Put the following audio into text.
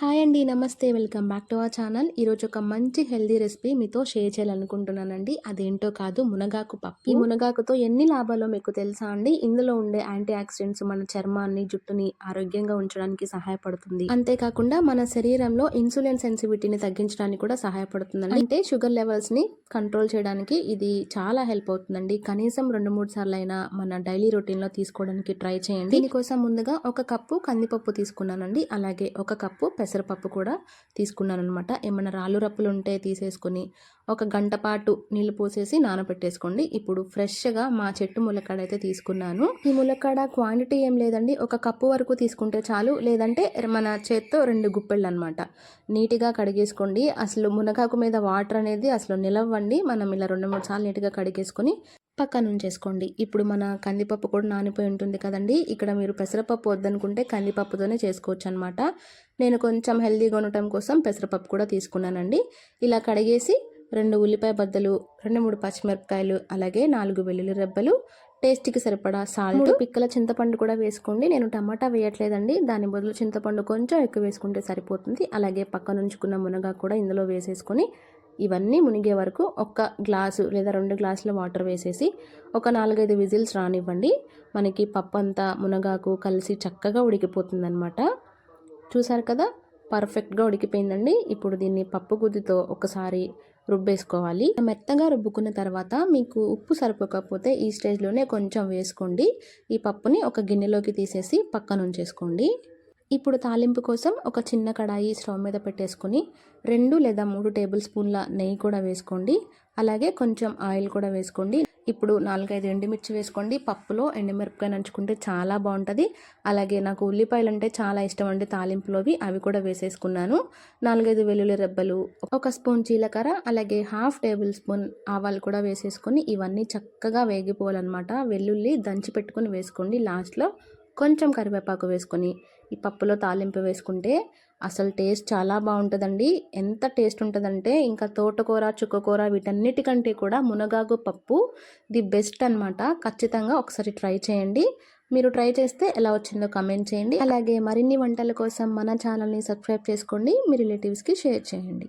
Hi అండి నమస్తే. Welcome back to our channel. ఈరోజు ఒక మంచి హెల్దీ రెసిపీ మీతో షేర్ చేయాలనుకుంటున్నానండి. అదేంటో కాదు మునగాకు పప్పు. ఈ మునగాకుతో ఎన్ని లాభాలో మీకు తెలుసా అండి? ఇందులో ఉండే యాంటీ ఆక్సిడెంట్స్ మన చర్మాన్ని జుట్టుని ఆరోగ్యంగా ఉంచడానికి సహాయపడుతుంది. అంతేకాకుండా మన శరీరంలో ఇన్సులిన్ సెన్సిటివిటీని తగ్గించడానికి కూడా సహాయపడుతుందండి. అంటే షుగర్ లెవెల్స్ని కంట్రోల్ చేయడానికి ఇది చాలా హెల్ప్ అవుతుందండి. కనీసం రెండు మూడు సార్లు అయినా మన డైలీ రొటీన్లో తీసుకోవడానికి ట్రై చేయండి. దీనికోసం ముందుగా ఒక కప్పు కందిపప్పు తీసుకున్నానండి. అలాగే ఒక కప్పు పెసరపప్పు కూడా తీసుకున్నాను అనమాట ఏమైనా రాళ్ళు రప్పులు ఉంటే తీసేసుకొని ఒక గంట పాటు నీళ్ళు పోసేసి నానబెట్టేసుకోండి ఇప్పుడు ఫ్రెష్గా మా చెట్టు ములక్కాడ అయితే తీసుకున్నాను. ఈ ములక్కాడ క్వాంటిటీ ఏం లేదండి. ఒక కప్పు వరకు తీసుకుంటే చాలు. లేదంటే మన చేత్తో రెండు గుప్పెళ్ళు అనమాట నీట్గా కడిగేసుకోండి. అసలు మునగాకు మీద వాటర్ అనేది అసలు నిలవండి. మనం ఇలా రెండు మూడు సార్లు నీట్గా కడిగేసుకొని పక్కన ఉంచేసుకోండి ఇప్పుడు మన కందిపప్పు కూడా నానిపోయి ఉంటుంది కదండి. ఇక్కడ మీరు పెసరపప్పు వద్దనుకుంటే కందిపప్పుతోనే చేసుకోవచ్చు అనమాట నేను కొంచెం హెల్దీగా ఉండటం కోసం పెసరపప్పు కూడా తీసుకున్నానండి. ఇలా కడిగేసి రెండు ఉల్లిపాయ బద్దలు రెండు మూడు పచ్చిమిరపకాయలు అలాగే నాలుగు వెల్లుల్లి రెబ్బలు టేస్ట్కి సరిపడా సాల్ట్ పిక్కల చింతపండు కూడా వేసుకోండి. నేను టమాటా వేయట్లేదండి. దాని బదులు చింతపండు కొంచెం ఎక్కువ వేసుకుంటే సరిపోతుంది. అలాగే పక్కన ఉంచుకున్న మునగా కూడా ఇందులో వేసేసుకొని ఇవన్నీ మునిగే వరకు ఒక గ్లాసు లేదా రెండు గ్లాసుల వాటర్ వేసేసి ఒక నాలుగైదు విజిల్స్ రానివ్వండి. మనకి పప్పు అంతా మునగాకు కలిసి చక్కగా ఉడికిపోతుందనమాట చూసారు కదా? పర్ఫెక్ట్గా ఉడికిపోయిందండి. ఇప్పుడు దీన్ని పప్పు గుద్దితో ఒకసారి రుబ్బేసుకోవాలి. మెత్తగా రుబ్బుకున్న తర్వాత మీకు ఉప్పు సరిపోకపోతే ఈ స్టేజ్లోనే కొంచెం వేసుకోండి. ఈ పప్పుని ఒక గిన్నెలోకి తీసేసి పక్కన ఉంచేసుకోండి ఇప్పుడు తాలింపు కోసం ఒక చిన్న కడాయి స్టవ్ మీద పెట్టేసుకుని రెండు లేదా మూడు టేబుల్ స్పూన్ల నెయ్యి కూడా వేసుకోండి. అలాగే కొంచెం ఆయిల్ కూడా వేసుకోండి. ఇప్పుడు నాలుగైదు ఎండుమిర్చి వేసుకోండి. పప్పులో ఎండుమిరపకాయ నంచుకుంటే చాలా బాగుంటుంది. అలాగే నాకు ఉల్లిపాయలు అంటే చాలా ఇష్టం అండి తాలింపులోవి. అవి కూడా వేసేసుకున్నాను. నాలుగైదు వెల్లుల్లి రెబ్బలు ఒక స్పూన్ జీలకర్ర అలాగే హాఫ్ టేబుల్ స్పూన్ ఆవాలు కూడా వేసేసుకొని ఇవన్నీ చక్కగా వేగిపోవాలన్నమాట. వెల్లుల్లి దంచి పెట్టుకొని వేసుకోండి లాస్ట్లో. కొంచెం కరివేపాకు వేసుకొని ఈ పప్పులో తాలింపు వేసుకుంటే అసలు టేస్ట్ చాలా బాగుంటుందండి. ఎంత టేస్ట్ ఉంటుందంటే ఇంకా తోటకూర చుక్కకూర వీటన్నిటికంటే కూడా మునగాకు పప్పు ది బెస్ట్ అనమాట ఖచ్చితంగా ఒకసారి ట్రై చేయండి. మీరు ట్రై చేస్తే ఎలా వచ్చిందో కమెంట్ చేయండి. అలాగే మరిన్ని వంటల కోసం మన ఛానల్ని సబ్స్క్రైబ్ చేసుకోండి. మీ రిలేటివ్స్కి షేర్ చేయండి.